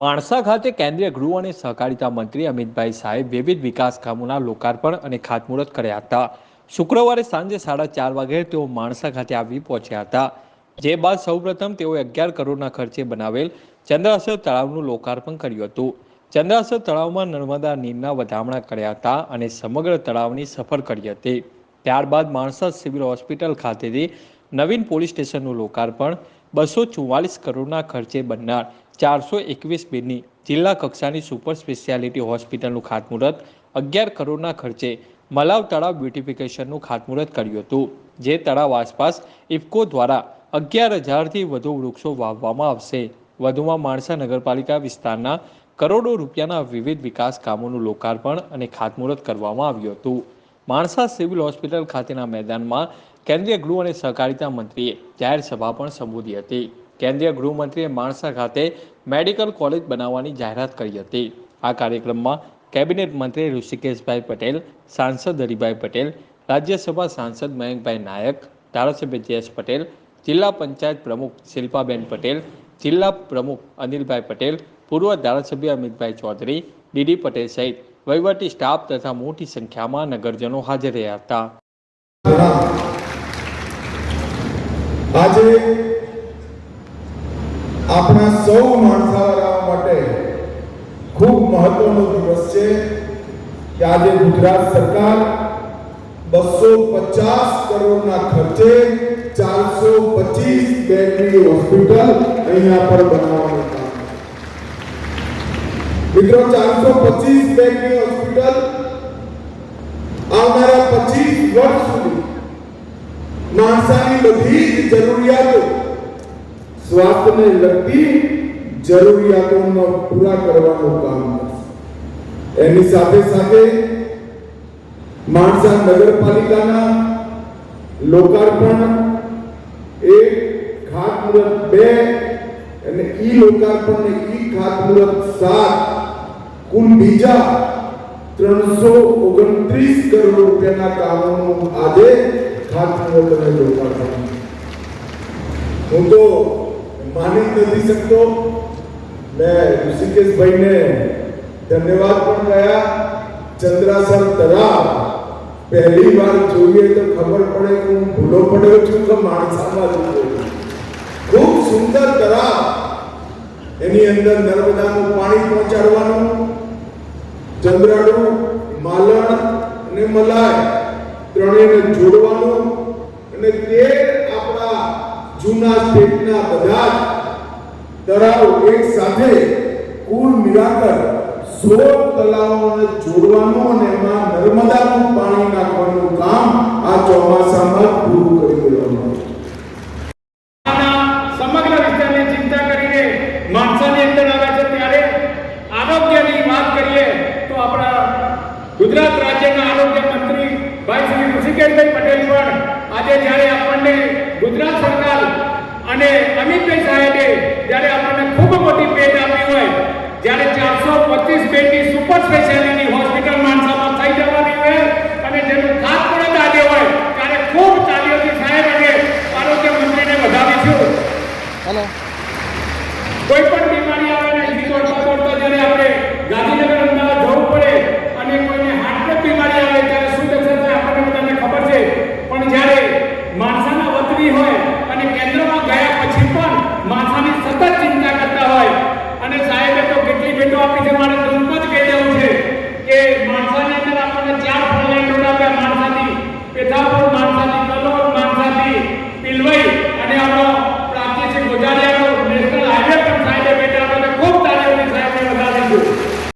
માણસા ખાતે કેન્દ્રીય ગૃહ અને સહકારિતા મંત્રી અમિતભાઈ શાહે વિવિધ વિકાસ કામોના લોકાર્પણ અને ખાતમુહૂર્ત કર્યા હતા. શુક્રવારે સાંજે સાડા ચાર વાગે તેઓ માણસા ખાતે આવી પહોંચ્યા હતા. જે બાદ સૌપ્રથમ તેઓએ અગિયાર કરોડના ખર્ચે બનાવેલ ચંદ્રાસર તળાવનું લોકાર્પણ કર્યું હતું. ચંદ્રાસર તળાવમાં નર્મદા નીરના વધામણા કર્યા હતા અને સમગ્ર તળાવની સફર કરી હતી. ત્યારબાદ માણસા સિવિલ હોસ્પિટલ ખાતેથી નવીન પોલીસ સ્ટેશનનું લોકાર્પણ, બસો ચુમ્માલીસ કરોડના ખર્ચે બનનાર ચારસો એકવીસ બેડની જિલ્લા કક્ષાની સુપર સ્પેશિયાલિટી હોસ્પિટલનું ખાતમુહૂર્ત, અગિયાર કરોડના ખર્ચે મલાવ તળાવ બ્યુટિફિકેશનનું ખાતમુહૂર્ત કર્યું હતું, જે તળાવ આસપાસ ઇફકો દ્વારા અગિયાર હજારથી વધુ વૃક્ષો વાવવામાં આવશે. વધુમાં માણસા નગરપાલિકા વિસ્તારના કરોડો રૂપિયાના વિવિધ વિકાસ કામોનું લોકાર્પણ અને ખાતમુહૂર્ત કરવામાં આવ્યું હતું. માણસા સિવિલ હોસ્પિટલ ખાતેના મેદાનમાં કેન્દ્રીય ગૃહ અને સહકારિતા મંત્રીએ જાહેર સભા પણ સંબોધી હતી. કેન્દ્રીય ગૃહમંત્રીએ માણસા ખાતે મેડિકલ કોલેજ બનાવવાની જાહેરાત કરી હતી. આ કાર્યક્રમમાં કેબિનેટ મંત્રી ઋષિકેશભાઈ પટેલ, સાંસદ હરિભાઈ પટેલ, રાજ્યસભા સાંસદ મયંકભાઈ નાયક, ધારાસભ્ય જયેશ પટેલ, જિલ્લા પંચાયત પ્રમુખ શિલ્પાબેન પટેલ, જિલ્લા પ્રમુખ અનિલભાઈ પટેલ, પૂર્વ ધારાસભ્ય અમિતભાઈ ચૌધરી ડીડી પટેલ સહિત વહીવટી સ્ટાફ તથા મોટી સંખ્યામાં નગરજનો હાજર રહ્યા હતા. આજે આપણા સૌ માણસાવાળાઓ માટે ખૂબ મહત્વનો દિવસ છે કે આજે ગુજરાત સરકાર બસો પચાસ કરોડના ખર્ચે ચારસો પચીસ બેડની હોસ્પિટલ અહીંયા પર બનાવવાનું મિત્રો ચારસો પચીસ બેડની હોસ્પિટલ આવનારા પચીસ વર્ષ સુધી માણસાની બધી જ જરૂરિયાતો સ્વાસ્થ્યને લગતી જરૂરિયાતોનો પૂરા કરવાનું કામ કરશે. એની સાથે સાથે માણસા નગરપાલિકાના લોકાર્પણ એક ખાતમુહૂર્ત બે અને ઈ લોકાર્પણ ને ઈ ખાતમુહૂર્ત સાત કુલ બીજા ત્રણસો ઓગણત્રીસ કરોડ રૂપિયાના કામોનું આજે ખાતમુહૂર્ત અને લોકાર્પણ હું તો માની નથી શકતો. મેં ઋષિકેશભાઈને ધન્યવાદ પણ કહ્યા ચંદ્રાસર તળાવ પહેલી વાર જોઈએ તો ખબર પડે કે હું ભૂલો પડ્યો છું કે માણસામાં છું. ખૂબ સુંદર તળાવ એની અંદર નર્મદાનું પાણી પહોંચાડવાનું ચંદ્રાડુ માલણ અને મલાય ત્રણેયને જોડવાનું અને તે આપણા જૂના સ્ટેટના બધા તળાવ એક સાથે કુલ મિલાકર સોળ તળાવોને જોડવાનું અને એમાં નર્મદાનું પાણી નાખવાનું કામ આ ચોમાસામાં પૂરું કરી દેવાનું આના સમગ્ર વિસ્તારની ચિંતા કરીને માણસાની અંદર આવે છે ત્યારે આરોગ્યની વાત કરીએ તો આપણા ગુજરાત રાજ્યના આરોગ્ય મંત્રી ભાઈ શ્રી ઋષિકેશભાઈ પટેલ પણ આજે જ્યારે આપણને ગુજરાત સરકાર અને અમિતભાઈ સાહેબે જ્યારે આપણને ખૂબ મોટી